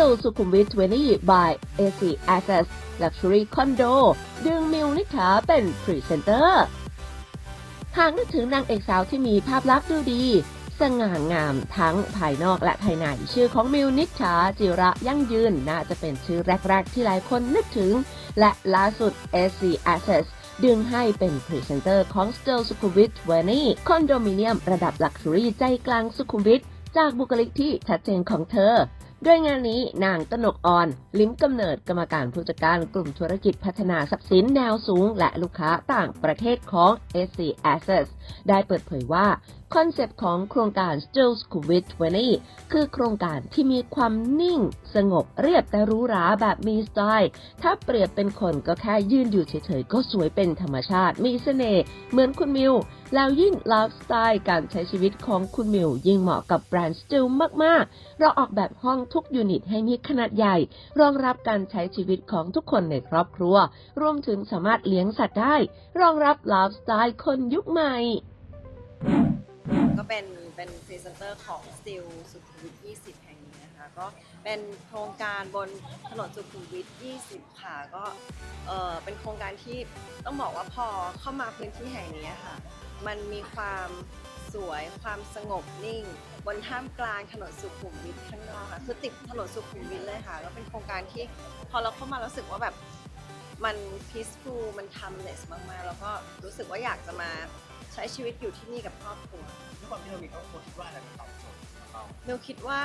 Still สุขุมวิท20 by AC Access Luxury Condo ดึงมิวนิษฐาเป็นพรีเซนเตอร์หากนึกถึงนางเอกสาวที่มีภาพลักษณ์ดูดี สง่างามทั้งภายนอกและภายใน ชื่อของมิวนิษฐาจิระยั่งยืน น่าจะเป็นชื่อแรก ๆ ที่หลายคนนึกถึง และล่าสุด SC Access ดึงให้เป็นพรีเซนเตอร์ของ Still สุขุมวิท20คอนโดมิเนียมระดับลักชัวรี่ใจกลางสุขุมวิทจากบุคลิกที่ชัดเจนของเธอ โดยงานนี้นางกนกอ่อน ลิ้มกำเนิดกรรมการผู้จัดการกลุ่มธุรกิจพัฒนาทรัพย์สินแนวสูง และลูกค้าต่างประเทศของ SC Assets ได้เปิดเผยว่า คอนเซปต์ของโครงการ Still s c u v i t 20คือโครงการที่มีความนิ่ง สงบเรียบแต่หรู้ราแบบมีสไตล์ ถ้าเปรียบเป็นคนก็แค่ยืนอยู่เฉยๆ ก็สวยเป็นธรรมชาติ มีเสน่ห์เหมือนคุณมิว แล้วยิ่งไลฟ์สไตล์การใช้ชีวิตของคุณมิวยิ่งเหมาะกับแบรนด์ Still มาก ๆ เราออกแบบห้องทุกยูนิตให้มีขนาดใหญ่ รองรับการใช้ชีวิตของทุกคนในครอบครัว รวมถึงสามารถเลี้ยงสัตว์ได้ รองรับไลฟ์สไตล์คนยุคใหม่ ก็เป็นเป็นพรีเซนเตอร์ของ Steel สุขุมวิท20 แห่งนี้นะคะ ก็เป็นโครงการบนถนนสุขุมวิท20 ค่ะ ก็เออเป็นโครงการที่ต้องบอกว่าพอเข้ามาพื้นที่แห่งนี้ค่ะ มันมีความสวยความสงบนิ่ง บนท่ามกลางถนนสุขุมวิทข้างนอกค่ะคือติดถนนสุขุมวิทเลยค่ะแล้วเป็นโครงการที่พอเราเข้ามารู้สึกว่าแบบมัน peaceful มัน timeless มากๆ แล้วก็รู้สึกว่าอยากจะมาใช้ชีวิตอยู่ที่นี่กับครอบครัวด้วยความที่เรามีครอบครัวคิดว่าอะไรมันตอบโจทย์ของเรามิวคิดว่า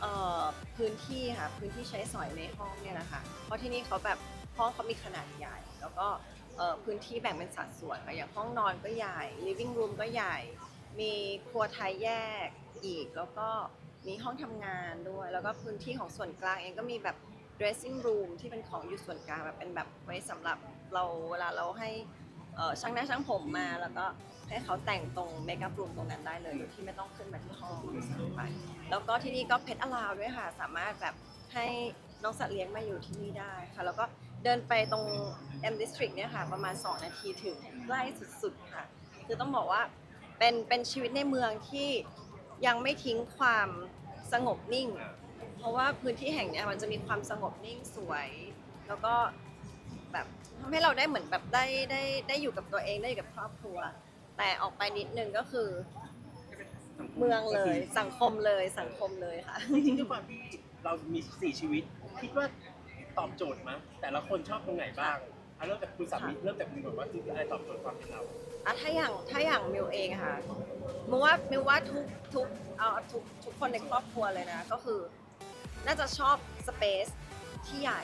เอ่อพื้นที่ค่ะพื้นที่ใช้สอยในห้องเนี่ยนะคะเพราะที่นี่เขาแบบห้องเขามีขนาดใหญ่ แล้วก็เอ่อ พื้นที่แบ่งเป็นสัดส่วนค่ะอย่างห้องนอนก็ใหญ่ living room ก็ใหญ่ มีครัวไทยแยกอีก แล้วก็มีห้องทำงานด้วย แล้วก็พื้นที่ของส่วนกลางเองก็มีแบบ dressing room ที่เป็นของอยู่ส่วนกลางแบบเป็นแบบไว้สำหรับเราเวลาเราให้ช่างหน้าช่างผมมา แล้วก็ให้เขาแต่งตรงเมคอัพรูมตรงนั้นได้เลยโดยที่ไม่ต้องขึ้นมาที่ห้องไปแล้วก็ที่นี่ก็เพ t อลาวด้วยค่ะ สามารถแบบให้ น้องสัตว์เลี้ยงมาอยู่ที่นี่ได้ค่ะ แล้วก็เดินไปตรง M District เนี่ยค่ะ ประมาณ 2 นาทีถึงใกล้สุดๆค่ะ คือต้องบอกว่าเป็นเป็นชีวิตในเมืองที่ยังไม่ทิ้งความสงบนิ่ง เพราะว่าพื้นที่แห่งเนี้ยมันจะมีความสงบนิ่งสวย แล้วก็แบบทำให้เราได้เหมือนแบบได้ได้ได้อยู่กับตัวเองได้อยู่กับครอบครัว แต่ออกไปนิดนึงก็คือเมืองเลยสังคมเลยสังคมเลยค่ะ จริงๆด้วยความที่เรามีสี่ชีวิต คิดว่าตอบโจทย์มั้ยแต่ละคนชอบตรงไหนบ้างเอาเริ่มจากคุณสามีเริ่มจากคุณแบบว่าคืออะไรตอบโจทย์ความเป็นเราอะถ้าอย่างถ้าอย่างมิวเองอะค่ะมิวว่ามิวว่าทุกทุกเอาทุกทุกคนในครอบครัวเลยนะ ก็คือ น่าจะชอบสเปซที่ใหญ่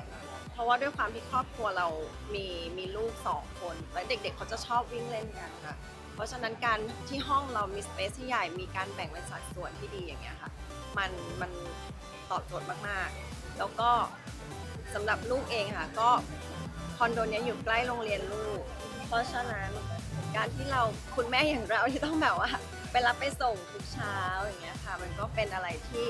เพราะว่าด้วยความที่ครอบครัวเรามีมีลูกสองคนแล้วเด็ก ๆ เขาจะชอบวิ่งเล่นกันค่ะเพราะฉะนั้นการที่ห้องเรามีสเปซที่ใหญ่มีการแบ่งเป็นสัดส่วนที่ดีอย่างเงี้ยค่ะ มันมันตอบโจทย์มากๆ แล้วก็สำหรับลูกเองค่ะ ก็คอนโดเนี้ยอยู่ใกล้โรงเรียนลูก เพราะฉะนั้นการที่เราคุณแม่อย่างเราที่ต้องแบบว่าไปรับไปส่งทุกเช้าอย่างเงี้ยค่ะ มันก็เป็นอะไรที่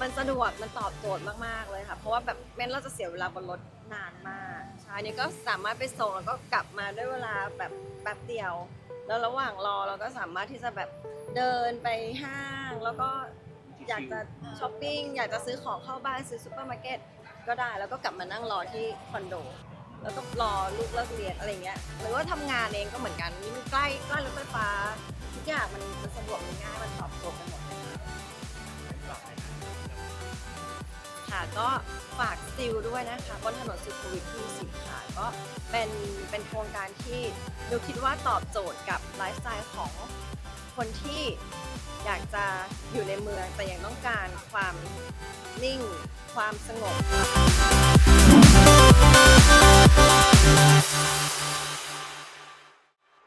มันสะดวกมันตอบโจทย์มากๆเลยค่ะ เพราะว่าแบบแม้นเราจะเสียเวลาบนรถนานมากใช่นี่ก็สามารถไปส่งแล้วก็กลับมาด้วยเวลาแบบแป๊บเดียว แล้วระหว่างรอเราก็สามารถที่จะแบบเดินไปห้างแล้วก็ อยากจะช้อปปิ้งอยากจะซื้อของเข้าบ้านซื้อซูเปอร์มาร์เก็ตก็ได้แล้วก็กลับมานั่งรอที่คอนโด แล้วก็รอลูกเลิกเรียนอะไรเงี้ยหรือว่าทำงานเองก็เหมือนกันนี่มันใกล้ใกล้รถไฟฟ้าทุกอย่างมันมันสะดวกมันง่ายมันตอบโจทย์กันหมดเลยค่ะค่ะก็ฝากสติลด้วยนะคะบนถนนสุขุมวิทที่สิบค่ะก็เป็นเป็นโครงการที่ดูคิดว่าตอบโจทย์กับไลฟ์สไตล์ของ คนที่อยากจะอยู่ในเมืองแต่ยังต้องการความนิ่ง ความสงบ